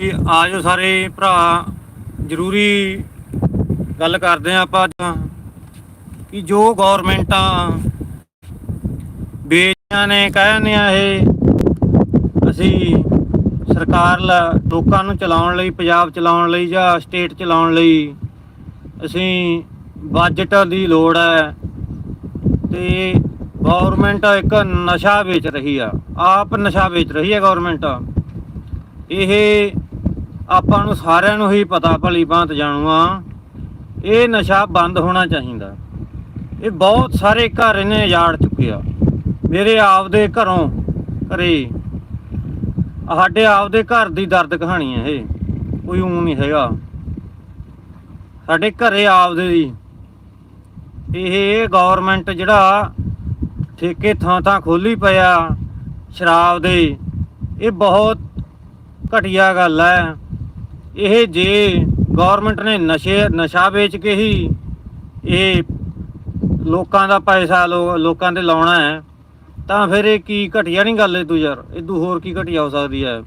ਕਿ ਆਜੋ ਸਾਰੇ ਭਰਾ, ਜ਼ਰੂਰੀ ਗੱਲ ਕਰਦੇ ਆ ਆਪਾਂ ਅੱਜ। ਕਿ ਜੋ ਗਵਰਨਮੈਂਟਾਂ ਵੇਚੀਆਂ ਨੇ ਕਹਿੰਦੇ ਆ ਇਹ, ਅਸੀਂ ਸਰਕਾਰ ਲੋਕਾਂ ਨੂੰ ਚਲਾਉਣ ਲਈ, ਪੰਜਾਬ ਚਲਾਉਣ ਲਈ ਜਾਂ ਸਟੇਟ ਚਲਾਉਣ ਲਈ ਅਸੀਂ ਬਜਟ ਦੀ ਲੋੜ ਹੈ ਤੇ ਗਵਰਨਮੈਂਟ ਇੱਕ ਨਸ਼ਾ ਵੇਚ ਰਹੀ ਆ, ਆਪ ਨਸ਼ਾ ਵੇਚ ਰਹੀ ਹੈ ਗਵਰਨਮੈਂਟ ਇਹ ਆਪਾਂ ਨੂੰ ਸਾਰਿਆਂ ਨੂੰ ਹੀ ਪਤਾ ਭਲੀ ਭਾਂਤ ਜਾਣੂ ਆ, ਇਹ ਨਸ਼ਾ ਬੰਦ ਹੋਣਾ ਚਾਹੀਦਾ। ਇਹ ਬਹੁਤ ਸਾਰੇ ਘਰ ਇਹਨੇ ਉਜਾੜ ਚੁੱਕੇ ਆ। ਮੇਰੇ ਆਪਦੇ ਘਰੋਂ, ਘਰੇ, ਸਾਡੇ ਆਪਦੇ ਘਰ ਦੀ ਦਰਦ ਕਹਾਣੀ ਹੈ ਇਹ, ਕੋਈ ਊਂ ਨਹੀਂ ਹੈਗਾ। ਸਾਡੇ ਘਰੇ ਆਪਦੇ ਦੀ, ਇਹ ਗਵਰਨਮੈਂਟ ਜਿਹੜਾ ਠੇਕੇ ਥਾਂ ਥਾਂ ਖੋਲੀ ਪਿਆ, ਸ਼ਰਾਬ ਦੇ, ਇਹ ਬਹੁਤ ਘਟੀਆ ਗੱਲ ਹੈ ਇਹ ਜੇ ਗਵਰਨਮੈਂਟ ਨੇ ਨਸ਼ੇ, ਨਸ਼ਾ ਵੇਚ ਕੇ ਹੀ ਇਹ ਲੋਕਾਂ ਦਾ ਪੈਸਾ ਲੋ- ਲੋਕਾਂ ਤੇ ਲਾਉਣਾ ਹੈ, ਤਾਂ ਫਿਰ ਇਹ ਕੀ ਘਟੀਆ ਨਹੀਂ ਗੱਲ ਇਹ ਤੂੰ ਯਾਰ? ਇਹ ਤੂੰ ਹੋਰ ਕੀ ਘਟੀਆ ਹੋ ਸਕਦੀ ਹੈ?